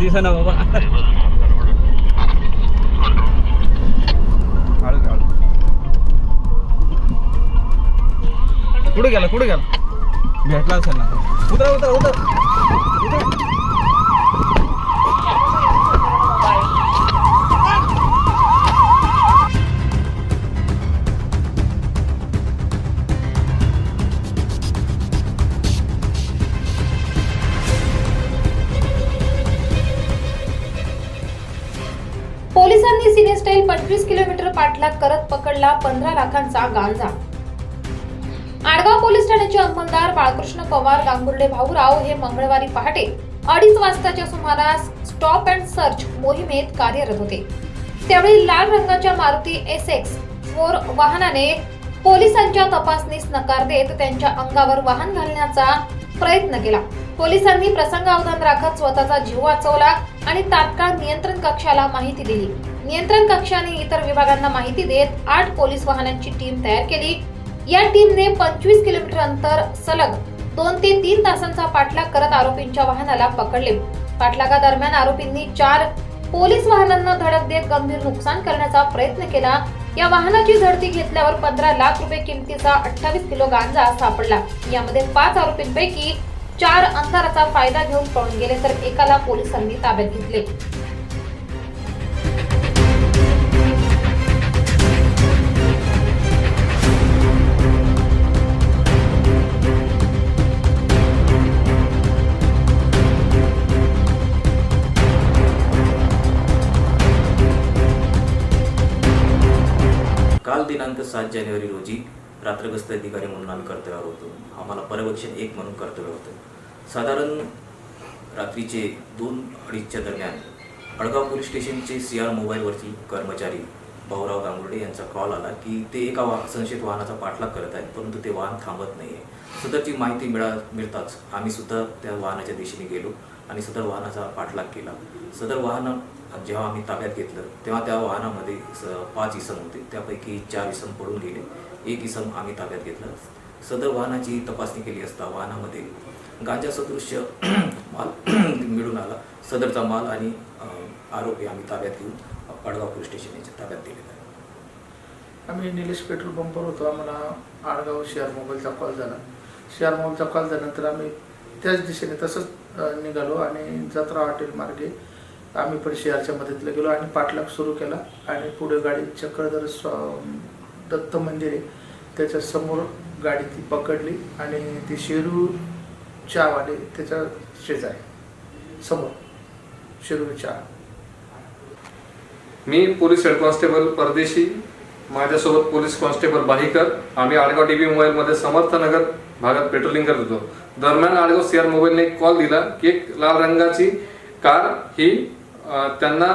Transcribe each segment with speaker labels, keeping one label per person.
Speaker 1: दिसा ना बाबा. कुठे गेला? कुठे गेला? भेटला असेल ना. उतरा उतरा उतर.
Speaker 2: पंचवीस किलोमीटर पाठलाग करत पकडला पंधरा लाखांचा गांजा. आडगाव पोलीस ठाण्याचे अंमलदार बाळकृष्ण पवार गांगुर्डे भाऊराव हे मंगळवारी पहाटे अडीच वाजताच्या सुमारास स्टॉप अँड सर्च मोहिमेत कार्यरत होते. त्यावेळी लाल रंगाच्या मारुती एस एक्स फोर वाहनाने पोलिसांच्या तपासणीस नकार देत त्यांच्या अंगावर वाहन घालण्याचा प्रयत्न केला. पोलिसांनी प्रसंगावधान राखत स्वतःचा जीव वाचवला आणि तात्काळ नियंत्रण कक्षाला माहिती दिली. नियंत्रण कक्षाने इतर विभागांना माहिती देत आठ पोलीस वाहनांची टीम तयार केली. या टीमने पंचवीस किलोमीटर अंतर सलग दोन ते तीन तासांचा पाठलाग करत आरोपींच्या वाहनाला पकडले. पाठलागादरम्यान आरोपींनी चार पोलीस वाहनांना धडक देत गंभीर नुकसान करण्याचा प्रयत्न केला. या वाहनाची झडती घेतल्यावर पंधरा लाख रुपये किमतीचा अठ्ठावीस किलो गांजा सापडला. यामध्ये पाच आरोपींपैकी चार अंधाराचा फायदा घेऊन पळून गेले तर एकाला पोलिसांनी ताब्यात घेतले.
Speaker 3: जानेवारी रोजी रात्रगस्त अधिकारी म्हणून आम्ही कर्तव्यावर होतो. आम्हाला पर्यवेक्षण एक म्हणून कर्तव्य होतं. साधारण रात्रीचे दोन अडीचच्या दरम्यान अडगाव पोलीस स्टेशनचे सी आर मोबाईलवरती कर्मचारी भाऊराव गांगुर्डे यांचा कॉल आला की ते एका वा संशयित वाहनाचा पाठलाग करत आहेत परंतु ते वाहन थांबत नाही आहे सदरची माहिती मिळा मिळताच आम्ही सुद्धा त्या वाहनाच्या दिशेने गेलो. आणि सदर वाहनाचा पाठलाग केला. सदर वाहन जेव्हा आम्ही ताब्यात घेतलं तेव्हा त्या वाहनामध्ये स पाच इसम होते. त्यापैकी चार इसम पडून गेले. एक इसम आम्ही ताब्यात घेतलं. सदर वाहनाची तपासणी केली असता वाहनामध्ये गांजा सदृश्य माल मिळून आला. सदरचा माल आणि आरोपी आम्ही ताब्यात घेऊन पाडगाव पोलीस स्टेशन याच्या ताब्यात दिलेला आहे.
Speaker 4: आम्ही निलेश पेट्रोल पंपवर होतो. आम्हाला आडगाव शेअर मोबाईलचा कॉल झाला. शेअर मोबाईलचा कॉल झाल्यानंतर आम्ही त्याच दिशेने तसंच निघालो आणि जत्रा हॉटेल मार्गे आम्ही पण शेअरच्या मदतीला गेलो आणि पाठलाग सुरू केला आणि पुढे गाडी चक्रधर स्वा- दत्त मंदिर आहे. त्याच्यासमोर गाडी ती पकडली आणि ती शेरू चहावाले त्याच्या शेजारी समोर शेरू चहा
Speaker 5: मी पोलीस हेड कॉन्स्टेबल परदेशी माझ्यासोबत पोलीस कॉन्स्टेबल बाहिकर आम्ही आडगाव टीव्ही मोबाईलमध्ये समर्थनगर भागात पेट्रोलिंग करत होतो. दरम्यान आडगाव सीआर मोबाईलने एक कॉल दिला की एक लाल रंगाची कार ही त्यांना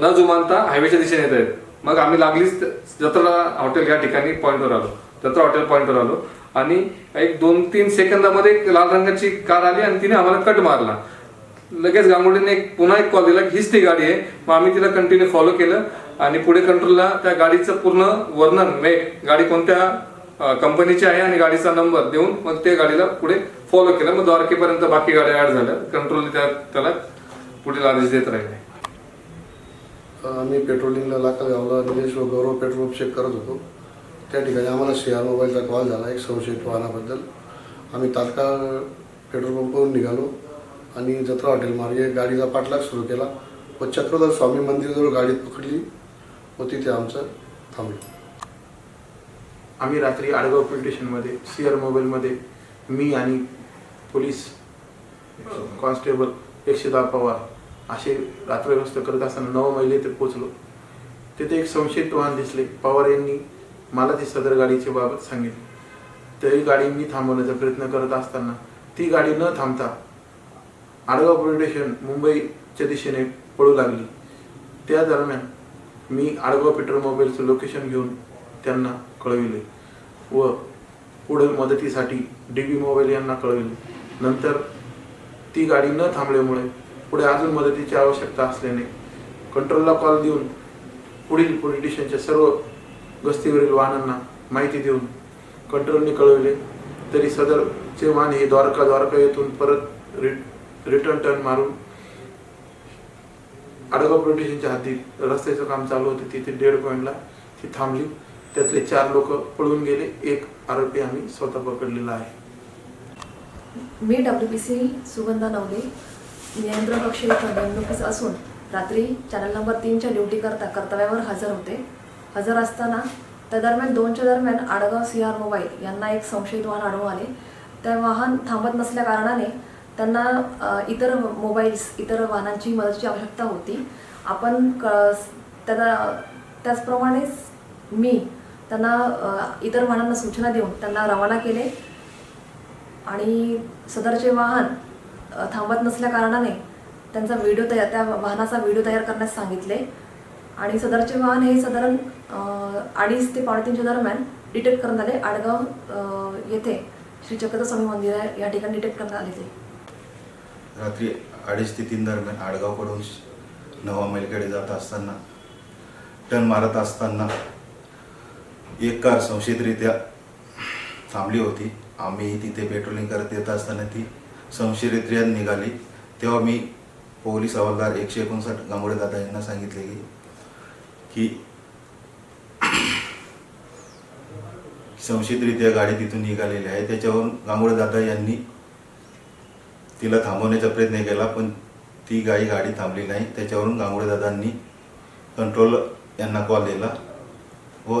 Speaker 5: न जुमानता हायवेच्या दिशेने येत आहेत मग आम्ही लागलीच जत्रा हॉटेल या ठिकाणी पॉईंटवर आलो. जत्रा हॉटेल पॉईंटवर आलो. आणि एक दोन तीन सेकंदामध्ये एक लाल रंगाची कार आली आणि तिने आम्हाला कट मारला. लगेच गांगुडीने एक पुन्हा एक कॉल दिला की हीच ती गाडी आहे. मग आम्ही तिला कंटिन्यू फॉलो केलं. आणि पुढे कंट्रोलला त्या गाडीचं पूर्ण वर्णन मेक गाडी कोणत्या कंपनीची आहे आणि गाडीचा नंबर देऊन मग त्या गाडीला पुढे फॉलो केलं. मग द्वारकेपर्यंत बाकी गाड्या ऍड झाल्या. कंट्रोल त्या त्याला पुढील आदेश देत राहिले.
Speaker 6: आम्ही पेट्रोलिंगला लाकड गावला निलेश व गौरव पेट्रोल चेक करत होतो. त्या ठिकाणी आम्हाला शेअर मोबाईलचा कॉल झाला. एक संशयित वाहनाबद्दल. आम्ही तात्काळ पेट्रोल पंपवरून निघालो आणि जत्रा हॉटेल मार्गे गाडीचा पाठलाग सुरू केला. व चक्रधर स्वामी मंदिराजवळ गाडी पकडली व तिथे आमचं थांबलं.
Speaker 7: आम्ही रात्री आडगाव पोलीस स्टेशनमध्ये सी आर मोबाईलमध्ये मी आणि पोलीस कॉन्स्टेबल एकशे दहा पवार असे रात्रव्यवस्था करत असताना नऊ महिले ते पोचलो तिथे एक संशयित वाहन दिसले. पवार यांनी मला ती सदर गाडीच्या बाबत सांगितले. तरी गाडी मी थांबवण्याचा प्रयत्न करत असताना ती गाडी न थांबता आडगाव पोलीस स्टेशन मुंबईच्या दिशेने पळू लागली. त्या दरम्यान मी आडगाव पेट्रोल मोबाईलचं लोकेशन घेऊन त्यांना कळविले व पुढे मदतीसाठी डी बी मोबाईल यांना कळविले. नंतर ती गाडी न थांबल्यामुळे पुढे अजून मदतीची आवश्यकता असल्याने कंट्रोलला कॉल देऊन पुढील पोलीस स्टेशनच्या सर्व गस्तीवरील वाहनांना माहिती देऊन कंट्रोलने कळविले. तरी सदरचे वाहन हे द्वारका द्वारका येथून परत रिट रिटर्न टर्न मारून आडगाव पोलीस स्टेशनच्या हाती रस्त्याचं काम चालू होतं. तिथे डेड पॉईंटला ती थांबली. त्यातले चार लोक पळून गेले. एक आरोपी आम्ही स्वतः पकडलेला आहे.
Speaker 8: मी W P C Sugandha Navale. नियंत्रण कक्ष नेमणुकीस असून रात्री चॅनल नंबर तीनच्या ड्युटी करता कर्तव्यावर हजर होते. हजर असताना त्या दरम्यान दोनच्या दरम्यान आडगाव सी आर मोबाईल यांना एक संशयित वाहन आढळून आले. त्या वाहन थांबत नसल्या कारणाने त्यांना इतर मोबाईल्स इतर वाहनांची मदतीची आवश्यकता होती. आपण क त्यांना त्याचप्रमाणेच मी त्यांना इतर वाहनांना सूचना देऊन त्यांना रवाना केले. आणि सदरचे वाहन थांबत नसल्या कारणाने त्यांचा व्हिडिओ तयार त्या वाहनाचा व्हिडिओ तयार करण्यास सांगितले. आणि सदरचे वाहन हे साधारण अडीच ते पावणेतीनच्या दरम्यान डिटेक्ट करण्यात आले. आडगाव येथे श्री चक्रधर स्वामी मंदिर आहे. या ठिकाणी डिटेक्ट करण्यात आले ते.
Speaker 9: रात्री अडीच ते तीन दरम्यान आडगावकडून नवा मैलकडे जात असताना टर्न मारत असताना एक कार संशयितरित्या थांबली होती. आम्ही तिथे पेट्रोलिंग करत येत असताना ती संशयितरित्या निघाली. तेव्हा मी पोलीस हवालदार एकशे एकोणसाठ गांगोडे दादा यांना सांगितले की संशयितरित्या गाडी तिथून निघालेली आहे. त्याच्यावरून गांगोडे दादा यांनी तिला थांबवण्याचा प्रयत्न केला पण ती गाई गाडी थांबली नाही. त्याच्यावरून गांगोळे दादांनी कंट्रोल यांना कॉल दिला व